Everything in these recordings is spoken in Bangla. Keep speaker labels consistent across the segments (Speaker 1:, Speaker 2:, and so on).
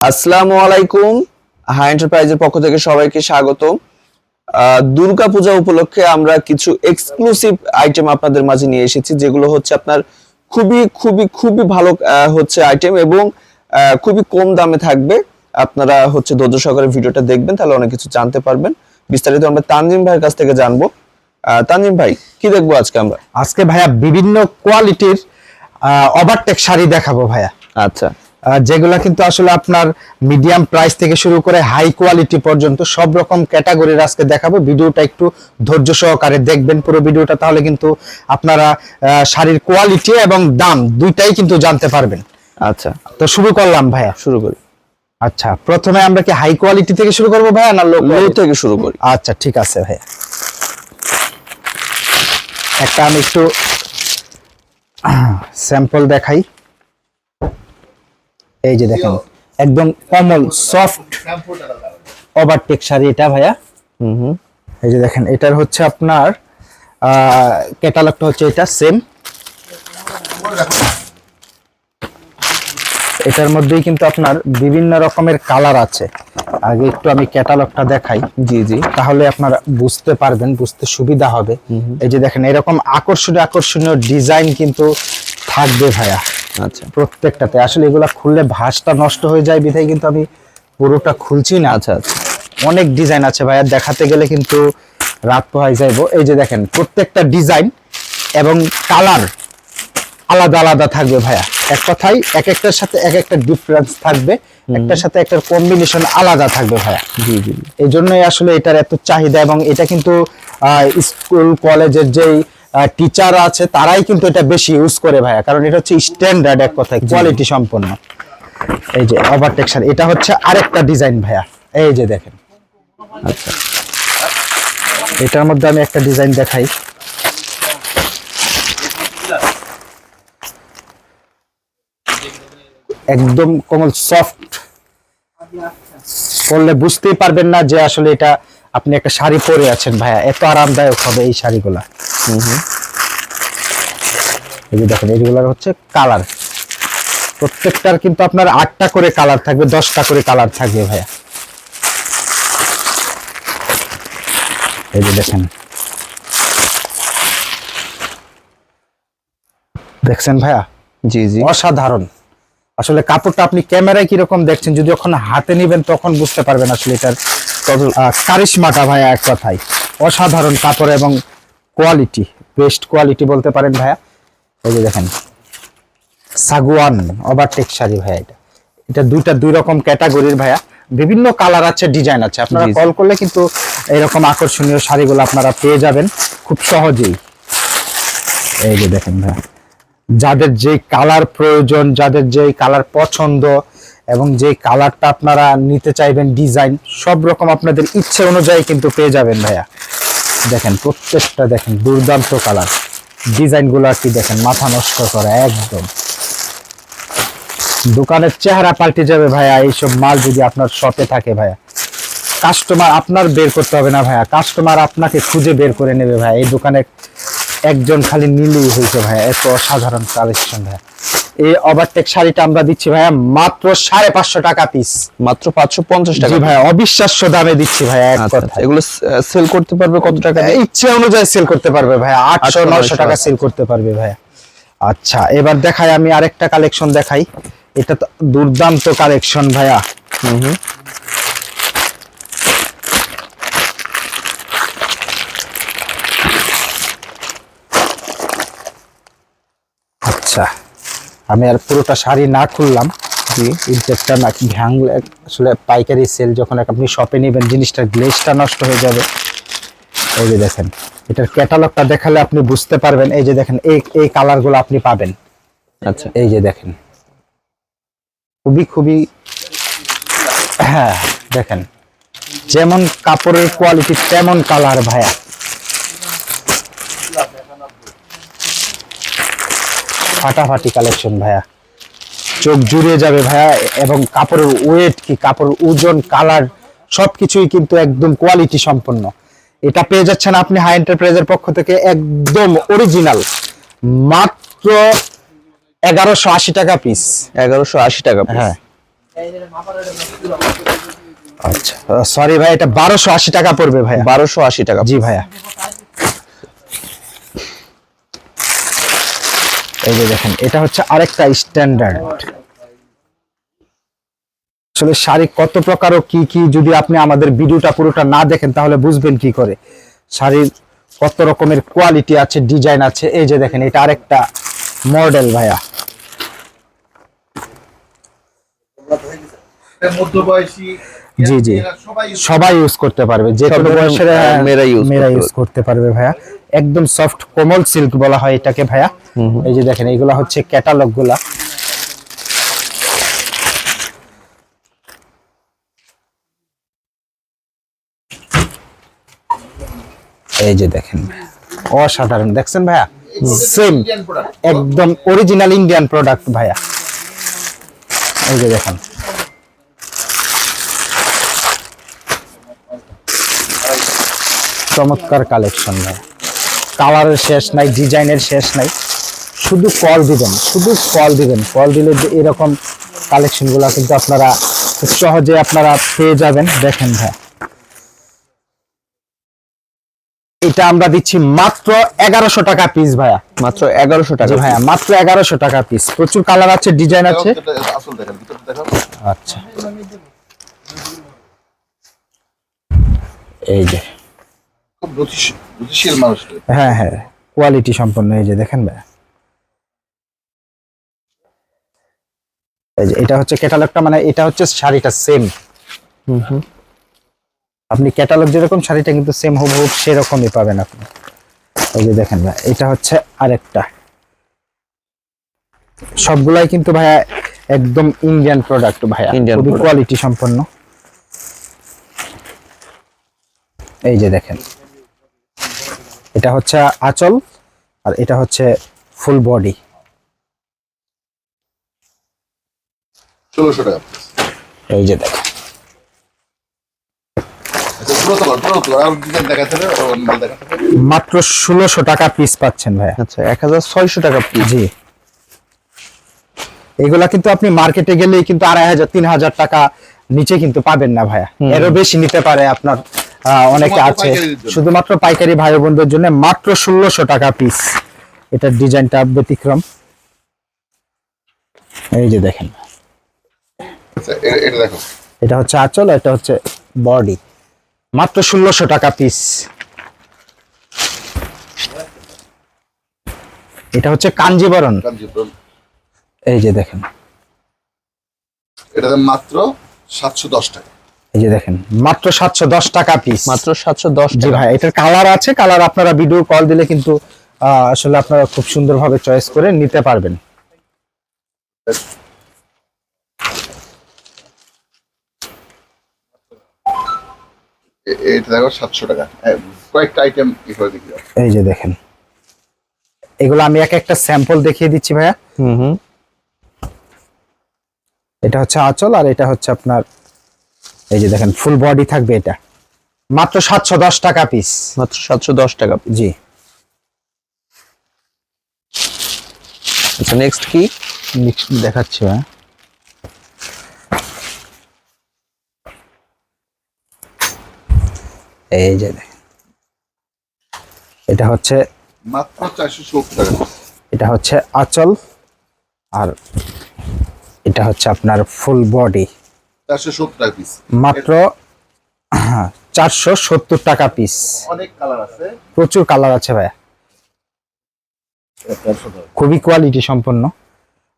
Speaker 1: আসসালামু আলাইকুম। হাই এন্টারপ্রাইজের পক্ষ থেকে সবাইকে স্বাগত দুর্গা পূজা উপলক্ষে আমরা কিছু এক্সক্লুসিভ আইটেম আপনাদের মাঝে নিয়ে এসেছি যেগুলো হচ্ছে আপনার খুবই খুবই খুবই ভালো হচ্ছে আইটেম এবং খুবই কম দামে থাকবে। আপনারা হচ্ছে ধৈর্য সহকারে ভিডিওটা দেখবেন তাহলে অনেক কিছু জানতে পারবেন। বিস্তারিত আমরা তানজিম ভাইয়ের কাছ থেকে জানব। আহ, তানজিম ভাই কি দেখব আজকে আমরা?
Speaker 2: আজকে ভাইয়া বিভিন্ন কোয়ালিটির ওভারটেক শাড়ি দেখাবো ভাইয়া।
Speaker 1: আচ্ছা।
Speaker 2: যেগুলা কিন্তু আসলে আপনার মিডিয়াম প্রাইস থেকে শুরু করে হাই কোয়ালিটি পর্যন্ত সব রকম ক্যাটাগরির আজকে দেখাবো। ভিডিওটা একটু ধৈর্য সহকারে দেখবেন পুরো ভিডিওটা তাহলে কিন্তু আপনারা শাড়ির কোয়ালিটি এবং দাম দুইটাই কিন্তু জানতে পারবেন।
Speaker 1: আচ্ছা।
Speaker 2: তো শুরু করলাম ভাইয়া।
Speaker 1: শুরু করি।
Speaker 2: আচ্ছা প্রথমে আমরা কি হাই কোয়ালিটি থেকে শুরু করব ভাইয়া না লো
Speaker 1: থেকে শুরু করি।
Speaker 2: আচ্ছা ঠিক আছে ভাইয়া। একটা আমি একটু স্যাম্পল দেখাই। এই যে দেখেন একদম কমল সফট ওভারটেক শাড়ি এটা ভাইয়া।
Speaker 1: হুম হুম।
Speaker 2: এই যে দেখেন এটার হচ্ছে আপনার ক্যাটালগটা হচ্ছে এটা সেম এটার মধ্যেই কিন্তু আপনার বিভিন্ন রকমের কালার আছে। আগে একটু আমি ক্যাটালগটা দেখাই।
Speaker 1: জি জি।
Speaker 2: তাহলে আপনারা বুঝতে পারবেন বুঝতে সুবিধা হবে। এই যে দেখেন এরকম আকর্ষণীয় আকর্ষণীয় ডিজাইন কিন্তু থাকবে ভাইয়া।
Speaker 1: আচ্ছা।
Speaker 2: প্রত্যেকটাতে। আসলে এগুলা খুললে ভাঁজটা নষ্ট হয়ে যায় বিধায় কিন্তু আমি পুরোটা খুলছি না।
Speaker 1: আচ্ছা আচ্ছা।
Speaker 2: অনেক ডিজাইন আছে ভাইয়া দেখাতে গেলে কিন্তু রাত পোহাই যাইবো। এই যে দেখেন প্রত্যেকটা ডিজাইন এবং কালার আলাদা আলাদা থাকবে ভাইয়া। এক কথাই এক একটার সাথে এক একটা ডিফারেন্স থাকবে একটার সাথে একটার কম্বিনেশন আলাদা থাকবে ভাইয়া।
Speaker 1: জি জি।
Speaker 2: এই জন্যই আসলে এটার এত চাহিদা এবং এটা কিন্তু স্কুল কলেজের যেই টিচার আছে তারাই কিন্তু এটা বেশি ইউজ করে ভাইয়া কারণ এটা হচ্ছে স্ট্যান্ডার্ড এক কথায় কোয়ালিটি সম্পন্ন। এই যে ওভারটেকশন এটা হচ্ছে আরেকটা ডিজাইন ভাইয়া এই যে দেখেন।
Speaker 1: আচ্ছা।
Speaker 2: এটার মধ্যে আমি একটা ডিজাইন দেখাই। একদম কোমল সফট পরলে বুঝতেই পারবেন না যে আসলে এটা আপনি একটা শাড়ি পরে আছেন ভাইয়া এত আরামদায়ক হবে এই শাড়িগুলা। এই যে দেখেন এইগুলার হচ্ছে কালার প্রত্যেকটার কিন্তু আপনার আটটা করে কালার থাকবে দশটা করে কালার থাকবে ভাইয়া। এই যে দেখেন। দেখছেন ভাইয়া?
Speaker 1: জি জি।
Speaker 2: অসাধারণ। আসলে কাপড়টা আপনি ক্যামেরায় কীরকম দেখছেন যদি যখন হাতে নেবেন তখন বুঝতে পারবেন আসলে এটার কারিশমাটা ভাইয়া এক কথায়। অসাধারণ কাপড় এবং কোয়ালিটি বেস্ট কোয়ালিটি বলতে পারেন ভাইয়া। এই যে দেখেন সাগুয়ান ওভারটেক শাড়ি ভাইয়া এটা। এটা দুইটা দুই রকম ক্যাটাগরির ভাইয়া। বিভিন্ন কালার আছে ডিজাইন আছে। আপনারা। কল করলে কিন্তু এরকম আকর্ষণীয় শাড়িগুলো আপনারা পেয়ে যাবেন খুব সহজেই। এই যে দেখেন ভাইয়া যাদের যে কালার প্রয়োজন যাদের যে কালার পছন্দ এবং যে কালারটা আপনারা নিতে চাইবেন ডিজাইন সব রকম আপনাদের ইচ্ছে অনুযায়ী কিন্তু পেয়ে যাবেন ভাইয়া। দেখেন, প্রত্যেকটা দেখেন দুর্দান্ত কালার ডিজাইনগুলো কি দেখেন, মাথা নষ্ট করে, একদম। দোকানের চেহারা পাল্টে যাবে ভাইয়া, এইসব মাল যদি আপনার শপে থাকে ভাইয়া। কাস্টমার আপনার বের করতে হবে না ভাইয়া কাস্টমার আপনাকে খুঁজে বের করে নেবে ভাইয়া। এই দোকানে একজন খালি নিলেই হয়েছে ভাইয়া, এত অসাধারণ কালেকশন ভাইয়া। এই ওভারটেক শাড়িটা আমরা দিচ্ছি ভাইয়া মাত্র সাড়ে পাঁচশো টাকা পিস
Speaker 1: মাত্র পাঁচশো পঞ্চাশ টাকা
Speaker 2: ভাইয়া অবিশ্বাস্য দামে দিচ্ছি ভাইয়া এক কথা
Speaker 1: এগুলো সেল করতে পারবে কত টাকা
Speaker 2: ইচ্ছে অনুযায়ী সেল করতে পারবে ভাইয়া আটশো
Speaker 1: 800,
Speaker 2: নয়শো টাকা সেল করতে পারবে ভাইয়া। আচ্ছা এবার দেখাই আমি আরেকটা কালেকশন দেখাই। এটা তো দুর্দান্ত কালেকশন ভাইয়া।
Speaker 1: হুম হুম
Speaker 2: আচ্ছা আমি আর পুরোটা শাড়ি না খুললাম
Speaker 1: জি
Speaker 2: ইনটেকটা না ভাঙলে আসলে পাইকারি সেল যখন আপনি শপে নেবেন জিনিসটার গ্লেজটা নষ্ট হয়ে যাবে। এই যে দেখেন এটার ক্যাটালগটা দেখালে আপনি বুঝতে পারবেন এই যে দেখেন এই এই কালারগুলো আপনি পাবেন।
Speaker 1: আচ্ছা।
Speaker 2: এই যে দেখেন খুবই খুবই হ্যাঁ দেখেন যেমন কাপড়ের কোয়ালিটি তেমন কালার ভাইয়া। ফাটাফাটি কালেকশন ভাইয়া। চোখ জুড়িয়ে যাবে ভাইয়া এবং কাপড়ের ওয়েট কি কাপড়ের ওজন কালার সবকিছুই কিন্তু একদম কোয়ালিটি সম্পন্ন। এটা পেয়ে যাচ্ছেন আপনি হাই এন্টারপ্রাইজের পক্ষ থেকে একদম অরিজিনাল মাত্র এগারোশো আশি টাকা পিস
Speaker 1: এগারোশো আশি টাকা
Speaker 2: হ্যাঁ। আচ্ছা সরি ভাই এটা বারোশো আশি টাকা পড়বে ভাইয়া।
Speaker 1: বারোশো আশি টাকা
Speaker 2: জি ভাইয়া। এই যে দেখেন এটা হচ্ছে আরেকটা স্ট্যান্ডার্ড আসলে শাড়ি কত প্রকার ও কি কি যদি আপনি আমাদের ভিডিওটা পুরোটা না দেখেন তাহলে বুঝবেন কি করে। শাড়ির কত রকমের কোয়ালিটি আছে ডিজাইন আছে। এই যে দেখেন এটা আরেকটা মডেল ভাইয়া। জি, জি।
Speaker 3: সবাই
Speaker 2: সবাই ইউজ করতে পারবে। যে কোনো বয়সের
Speaker 1: মেয়েরা
Speaker 2: ইউজ করতে পারবে ভাইয়া। একদম সফট কোমল সিল্ক বলা হয় এটাকে ভাইয়া। এই যে দেখেন এগুলা হচ্ছে ক্যাটালগগুলা। এই যে দেখেন ভাইয়া। অসাধারণ। দেখছেন ভাইয়া? সেম একদম অরিজিনাল ইন্ডিয়ান প্রোডাক্ট ভাইয়া। এই যে দেখেন। চমৎকার কালেকশন ভাই কালারের শেষ নাই ডিজাইনের শেষ নাই। শুধু কল দিবেন শুধু কল দিবেন। কল দিলে যে এরকম কালেকশনগুলো কিন্তু আপনারা খুব সহজে আপনারা পেয়ে যাবেন। দেখেন ভাই। এটা আমরা দিচ্ছি মাত্র এগারোশো টাকা পিস ভাইয়া।
Speaker 1: মাত্র এগারোশো টাকা
Speaker 2: ভাইয়া মাত্র এগারোশো টাকা পিস প্রচুর কালার আছে ডিজাইন আছে। আচ্ছা। এই যে।
Speaker 3: মানুষ
Speaker 2: হ্যাঁ হ্যাঁ কোয়ালিটি সম্পন্ন এই যে দেখেন এই যে এটা হচ্ছে ক্যাটালগটা মানে এটা হচ্ছে শাড়িটা সেম আপনি ক্যাটালগ যেরকম শাড়িটা কিন্তু সেম হুবহু সেরকমই পাবেন আপনি। এই যে দেখেন ভাই এটা হচ্ছে আরেকটা। সবগুলাই কিন্তু ভাইয়া একদম ইন্ডিয়ান প্রোডাক্ট ভাইয়া খুবই কোয়ালিটি সম্পন্ন। এই যে দেখেন। এটা হচ্ছে আঁচল আর এটা হচ্ছে ফুল বডি।
Speaker 3: ষোলোশো টাকা।
Speaker 2: এই যে দেখেন
Speaker 3: আচ্ছা
Speaker 2: মাত্র ষোলোশো টাকা পিস পাচ্ছেন ভাইয়া।
Speaker 1: আচ্ছা এক হাজার ছয়শো টাকা পিস
Speaker 2: জি। এগুলা কিন্তু আপনি মার্কেটে গেলেই কিন্তু আড়াই হাজার তিন হাজার টাকা নিচে কিন্তু পাবেন না ভাইয়া। এরও বেশি নিতে পারে আপনার অনেকে আছে। শুধুমাত্র পাইকারি ভাই বোনদের জন্য মাত্র ষোলোশো টাকা পিস এটার ডিজাইনটা ব্যতিক্রম। এই যে দেখেন।
Speaker 3: আচ্ছা এটা
Speaker 2: হচ্ছে আঁচল এটা হচ্ছে বডি। মাত্র ষোলোশো টাকা পিস এটা হচ্ছে কাঞ্জিবরণ। এই যে দেখেন।
Speaker 3: এটা মাত্র সাতশো দশ টাকা।
Speaker 2: এই যে দেখেন মাত্র সাতশো দশ টাকা পিস
Speaker 1: মাত্র সাতশো দশ
Speaker 2: জি
Speaker 1: টাকা।
Speaker 2: ভাই এটার কালার আছে কালার আপনারা ভিডিও কল দিলে কিন্তু আহ, আসলে আপনারা খুব সুন্দরভাবে চয়েস করে নিতে পারবেন।
Speaker 3: এটা দেখো সাতশো টাকা। এ, কয়েকটা আইটেম
Speaker 2: এই যে দেখেন এগুলো আমি এক একটা স্যাম্পল দেখিয়ে দিচ্ছি ভাইয়া।
Speaker 1: হুম হুম।
Speaker 2: এটা হচ্ছে আঁচল আর এটা হচ্ছে আপনার এই যে দেখেন ফুল বডি থাকবে এটা। মাত্র সাতশো দশ টাকা পিস
Speaker 1: মাত্র সাতশো দশ টাকা
Speaker 2: জি।
Speaker 1: আচ্ছা নেক্সট কি?
Speaker 2: Next দেখাচ্ছি ভাইয়া এই যে এটা হচ্ছে
Speaker 3: মাত্র চারশো সত্তর টাকা
Speaker 2: এটা হচ্ছে আচল আর এটা হচ্ছে আপনার ফুল বডি
Speaker 3: চারশো সত্তর টাকা পিস
Speaker 2: মাত্র চারশো সত্তর টাকা পিস
Speaker 3: অনেক কালার আছে।
Speaker 2: প্রচুর কালার আছে ভাইয়া। খুবই কোয়ালিটি সম্পন্ন।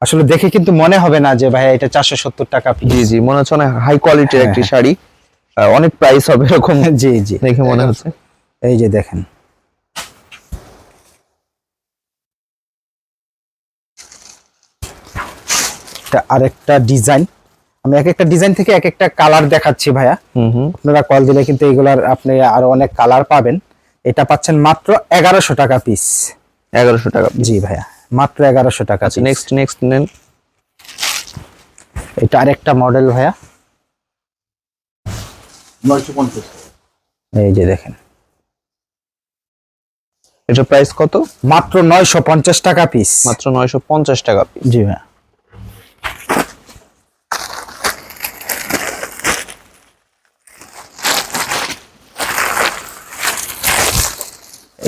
Speaker 2: আসলে দেখে কিন্তু মনে হবে না যে ভাইয়া এটা চারশো সত্তর টাকা পিস
Speaker 1: জি জি মনে হচ্ছে অনেক হাই কোয়ালিটির একটি শাড়ি। আহ, অনেক প্রাইস হবে এরকম
Speaker 2: জি জি।
Speaker 1: দেখে মনে হচ্ছে।
Speaker 2: এই যে দেখেন। এটা আরেকটা ডিজাইন আমি এক একটা ডিজাইন থেকে এক একটা কালার দেখাচ্ছি ভাইয়া।
Speaker 1: হুম হুম।
Speaker 2: আপনারা কল দিলে কিন্তু এগুলার আপনি আরও অনেক কালার পাবেন। এটা পাচ্ছেন মাত্র এগারোশো টাকা পিস
Speaker 1: এগারোশো টাকা
Speaker 2: জি ভাইয়া মাত্র এগারোশো টাকা
Speaker 1: আচ্ছা নেক্সট নেক্সট নেন।
Speaker 2: এটা আরেকটা মডেল ভাইয়া। এই যে দেখেন।
Speaker 1: এটা প্রাইস কত?
Speaker 2: মাত্র নয়শো পঞ্চাশ টাকা পিস
Speaker 1: মাত্র নয়শো পঞ্চাশ টাকা পিস
Speaker 2: জি ভাইয়া।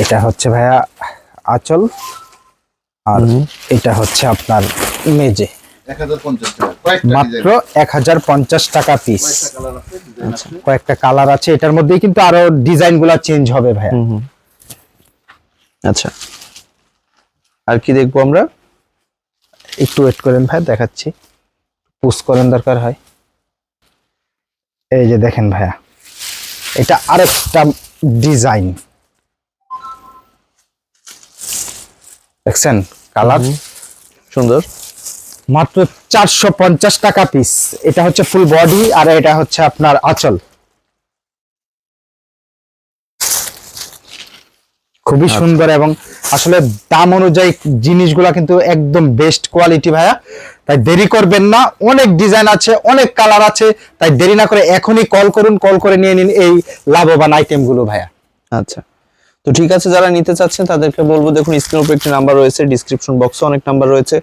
Speaker 2: এটা হচ্ছে ভাইয়া আঁচল আর এটা হচ্ছে আপনার মেজে। মাত্র এক হাজার পঞ্চাশ টাকা পিস
Speaker 3: কয়েকটা কালার আছে
Speaker 2: কয়েকটা কালার আছে এটার মধ্যেই কিন্তু আরও ডিজাইনগুলা চেঞ্জ হবে ভাইয়া।
Speaker 1: আচ্ছা। আর কি দেখব আমরা?
Speaker 2: একটু ওয়েট করেন ভাই দেখাচ্ছি। পুশ করেন দরকার হয়। এই যে দেখেন ভাইয়া এটা আরেকটা ডিজাইন দেখছেন? কালার
Speaker 1: সুন্দর।
Speaker 2: মাত্র চারশো পঞ্চাশ টাকা পিস এটা হচ্ছে ফুল বডি আর এটা হচ্ছে আপনার আঁচল। খুবই সুন্দর এবং আসলে দাম অনুযায়ী জিনিসগুলা কিন্তু একদম বেস্ট কোয়ালিটি ভাইয়া। তাই দেরি করবেন না। অনেক ডিজাইন আছে অনেক কালার আছে। তাই দেরি না করে এখনই কল করুন কল করে নিয়ে নিন এই লাভবান আইটেমগুলো ভাইয়া।
Speaker 1: আচ্ছা। তো ঠিক আছে, যারা নিতে চাচ্ছেন তাদেরকে বলব, দেখুন, স্ক্রিনের উপর একটি নাম্বার রয়েছে ডিসক্রিপশন বক্সে অনেক নাম্বার রয়েছে।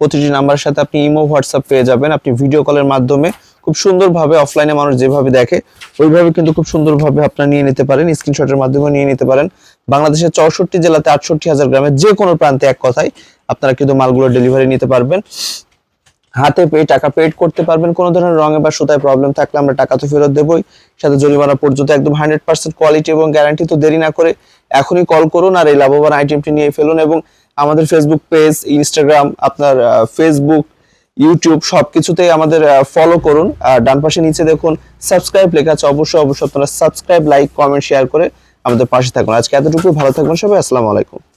Speaker 1: প্রতিটি নাম্বারের সাথে আপনি ইমো, হোয়াটসঅ্যাপ পেয়ে যাবেন, আপনি ভিডিও কলের মাধ্যমে খুব সুন্দরভাবে অফলাইনে মানুষ যেভাবে দেখে, ওইভাবে কিন্তু খুব সুন্দরভাবে আপনারা নিয়ে নিতে পারেন স্ক্রিনশটের মাধ্যমে নিয়ে নিতে পারেন। বাংলাদেশের চৌষট্টি জেলাতে আটষট্টি হাজার গ্রামে যে কোনো প্রান্তে এক কথায় আপনারা কিন্তু মালগুলো ডেলিভারি নিতে পারবেন। হাতে পেয়ে টাকা পেড করতে পারবেন। কোনো ধরনের রঙে বা সুতায় প্রবলেম থাকলে আমরা টাকা তো ফেরত দেবই। সাথে জরিমানা পর্যন্ত একদম হান্ড্রেড পার্সেন্ট কোয়ালিটি এবং গ্যারান্টি তো দেরি না করে এখনই কল করুন আর এই লাভবান আইটেমটি নিয়ে ফেলুন এবং আমাদের ফেসবুক পেজ ইনস্টাগ্রাম আপনার ফেসবুক ইউটিউব সবকিছুতেই আমাদের ফলো করুন। আর ডান পাশে নিচে দেখুন সাবস্ক্রাইব লেখা আছে। অবশ্যই অবশ্যই আপনারা সাবস্ক্রাইব লাইক কমেন্ট শেয়ার করে আমাদের পাশে থাকুন। আজকে এতটুকু ভালো থাকবেন সবাই। আসসালামু আলাইকুম।